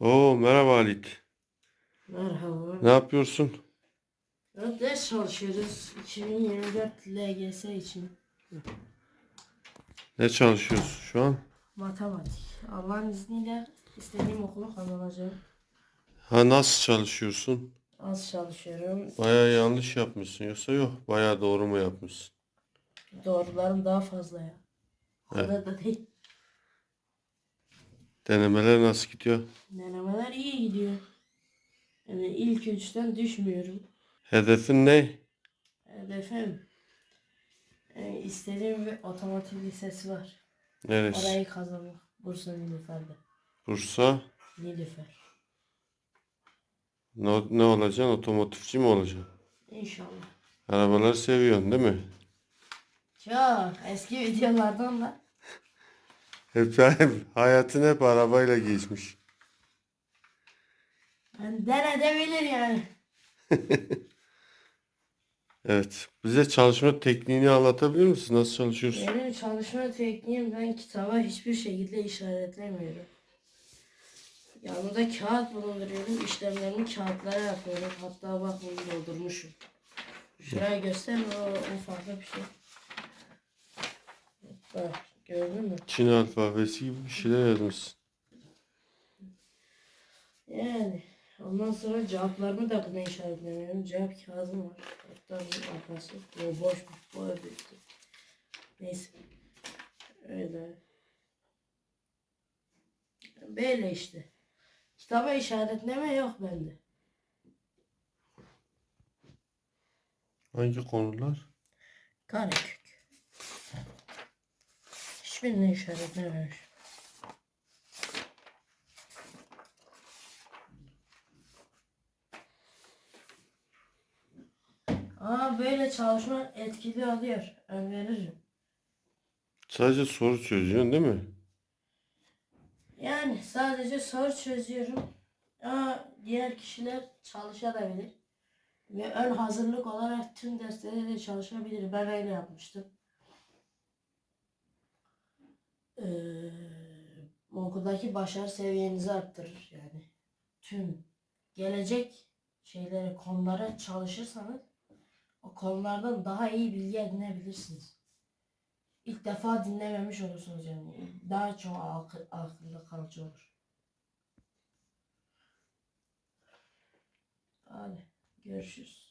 Oo merhaba Halit. Merhaba. Ne yapıyorsun? Evet, ders çalışıyoruz 2024 LGS için. Ne çalışıyorsun şu an? Matematik. Allah'ın izniyle istediğim okulu kazanacağım. Ha nasıl çalışıyorsun? Az çalışıyorum. Baya yanlış yapmışsın yoksa yok. Baya doğru mu yapmışsın? Doğrularım daha fazla ya. O kadar da değil. Denemeler nasıl gidiyor? Denemeler iyi gidiyor. Yani ilk üçten düşmüyorum. Hedefin ne? Hedefim yani istediğim bir otomotiv lisesi var. Neresi? Orayı kazanmak. Bursa Nilüfer'de. Bursa. Nilüfer. Ne, ne olacaksın? Otomotivci mi olacaksın? İnşallah. Arabaları seviyorsun değil mi? Çok eski videolardan da Hep, hep hayatın hep arabayla geçmiş. ben denedebilir yani. Evet. Bize çalışma tekniğini anlatabilir misin? Nasıl çalışıyorsun? Benim çalışma tekniğim ben kitaba hiçbir şekilde işaretlemiyorum. Yanımda kağıt bulunduruyorum. işlemlerimi kağıtlara yapıyorum. Hatta bak bunu doldurmuşum. Şuraya göster o, o farklı bir şey. Bak gördün mü? Çin alfabesi gibi bir şeyler yazmışsın. Yani ondan sonra cevaplarımı da buna işaretlemiyorum. Cevap kağıdım var. Hatta bunun arkası. Bu boşmuş. Bu öbürkü. Neyse. Öyle. Böyle işte. Kitaba işaretleme yok bende. Hangi konular? Karekök. Hiçbirini işaretlememiş. Aa böyle çalışma etkili oluyor. Öneririm. Sadece soru çözüyorsun değil mi? Yani sadece soru çözüyorum. Ama diğer kişiler çalışabilir. Ve ön hazırlık olarak tüm derslere de çalışabilir. Ben öyle yapmıştım. Ee, okuldaki başarı seviyenizi arttırır yani. Tüm gelecek şeylere, konulara çalışırsanız o konulardan daha iyi bilgi edinebilirsiniz. İlk defa dinlememiş olursunuz yani. Daha çok akı- akılda kalıcı olur. Hadi görüşürüz.